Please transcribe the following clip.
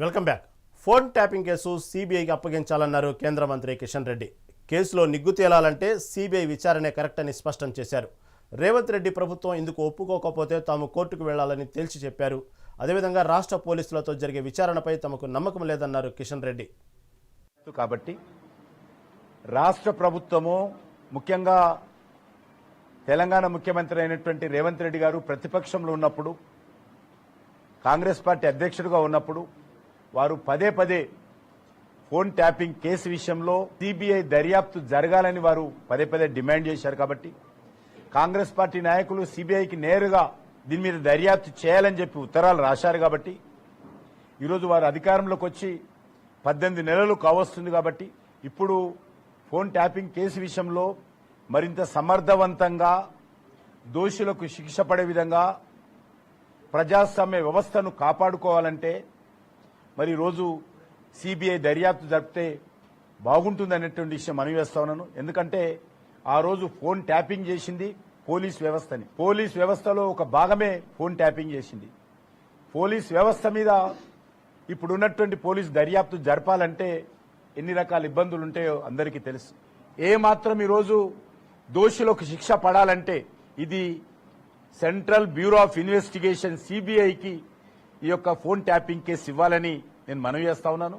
Welcome back. Phone tapping case సిబిఐకి అప్పగించాలన్నారు కేంద్ర మంత్రి కిషన్ రెడ్డి. కేసులో నిగ్గు తేలాలంటే సిబిఐ విచారణే కరెక్ట్ అని స్పష్టం చేశారు. రేవంత్ రెడ్డి ప్రభుత్వం ఇందుకు ఒప్పుకోకపోతే తాము కోర్టుకు వెళ్ళాలని తేల్చి చెప్పారు. అదేవిధంగా రాష్ట్ర పోలీసులతో జరిగే విచారణపై తమకు నమ్మకం లేదన్నారు కిషన్ రెడ్డి. కాబట్టి రాష్ట్ర ప్రభుత్వము ముఖ్యంగా తెలంగాణ ముఖ్యమంత్రి అయినటువంటి రేవంత్ రెడ్డి గారు ప్రతిపక్షంలో ఉన్నప్పుడు కాంగ్రెస్ పార్టీ అధ్యక్షుడిగా ఉన్నప్పుడు వారు పదే పదే ఫోన్ ట్యాపింగ్ కేసు విషయంలో సిబిఐ దర్యాప్తు జరగాలని వారు పదే పదే డిమాండ్ చేశారు కాబట్టి కాంగ్రెస్ పార్టీ నాయకులు సిబిఐకి నేరుగా దీని మీద దర్యాప్తు చేయాలని చెప్పి ఉత్తరాలు రాశారు కాబట్టి ఈరోజు వారు అధికారంలోకి వచ్చి పద్దెనిమిది నెలలు కావస్తుంది కాబట్టి ఇప్పుడు ఫోన్ ట్యాపింగ్ కేసు విషయంలో మరింత సమర్థవంతంగా దోషులకు శిక్ష పడే విధంగా ప్రజాస్వామ్య వ్యవస్థను కాపాడుకోవాలంటే మరి ఈరోజు సిబిఐ దర్యాప్తు జరిపితే బాగుంటుంది అనేటువంటి విషయం మనం చేస్తా ఉన్నాను. ఎందుకంటే ఆ రోజు ఫోన్ ట్యాపింగ్ చేసింది పోలీస్ వ్యవస్థని. పోలీస్ వ్యవస్థలో ఒక భాగమే ఫోన్ ట్యాపింగ్ చేసింది. పోలీస్ వ్యవస్థ మీద ఇప్పుడున్నటువంటి పోలీస్ దర్యాప్తు జరపాలంటే ఎన్ని రకాల ఇబ్బందులు ఉంటాయో అందరికీ తెలుసు. ఏ మాత్రం ఈరోజు దోషులకు శిక్ష పడాలంటే ఇది సెంట్రల్ బ్యూరో ఆఫ్ ఇన్వెస్టిగేషన్ సిబిఐకి ఈ యొక్క ఫోన్ ట్యాపింగ్ కేసు ఇవ్వాలని నేను మనవి చేస్తా ఉన్నాను.